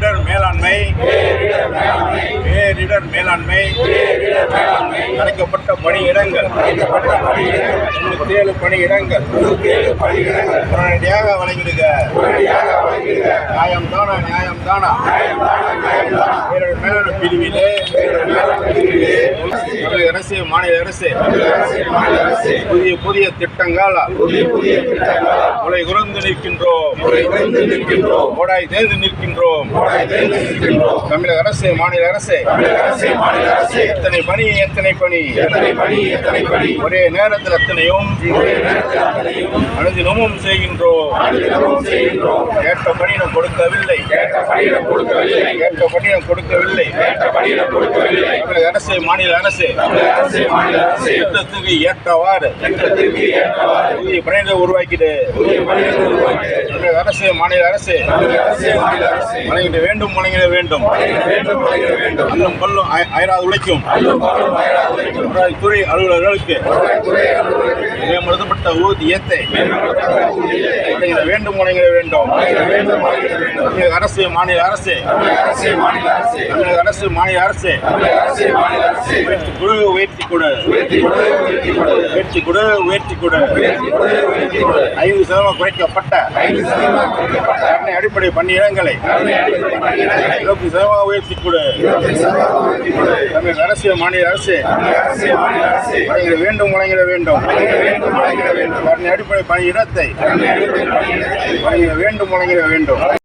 மேலாண்மை பேரிடர் மேலாண்மை அழைக்கப்பட்ட பணியிடங்கள் தொண்ணூத்தி ஏழு பணியிடங்கள் உடனடியாக வழங்கிடுக. நியாயம் தானா நியாயம் தானா பேரிடர் மேலாண்மை பிரிவிலே தமிழக அரசு மாநில அரசு புதிய புதிய திட்டங்களால் புதிய புதிய திட்டங்கள் உலை குறந்து நிற்கின்றோம். ஓடாய் தேர்ந்து நிற்கின்றோம். தமிழக அரசு மாநில அரசு. எத்தனை பணி எத்தனை பணி? ஒரே நேரத்தில் எத்தனையும் அனுதினமும் செய்கின்றோம் கேட்ட பணி நாம் கொடுக்கவில்லை. கேட்ட பணி நாம் கொடுக்கவில்லை. தமிழக அரசு மாநில அரசு. திட்டத்துக்கு ஏற்றவாறு. புதிய பணிகளை உருவாக்கிடு. தமிழக அரசு மாநில அரசு. வழங்கிட வேண்டும் வழங்கிட வேண்டும். அன்னும் அய- அயராது உழைக்கும் துறை அலுவலர்களுக்கு மேம்படுத்தப்பட்ட ஊதியத்தை வேண்டும் வழங்கிட வேண்டும். தமிழக அரசு மாநில அரசு தமிழக அரசு மாநில அரசு குழு உயர்த்தி கொடு. உயர்த்தி கொடு உயர்த்தி கொடு. ஐந்து சதவீதம் குறைக்கப்பட்ட. கருணை அடிப்படை இடங்களை இருபத்தி சதவீதம் உயர்த்தி கொடு. தமிழக அரசு மாநில அரசு. வழங்கிட வேண்டும் வழங்கிட வேண்டும். கருணை அடிப்படை இடத்தை வழங்கிட வேண்டும் வழங்கிட வேண்டும்.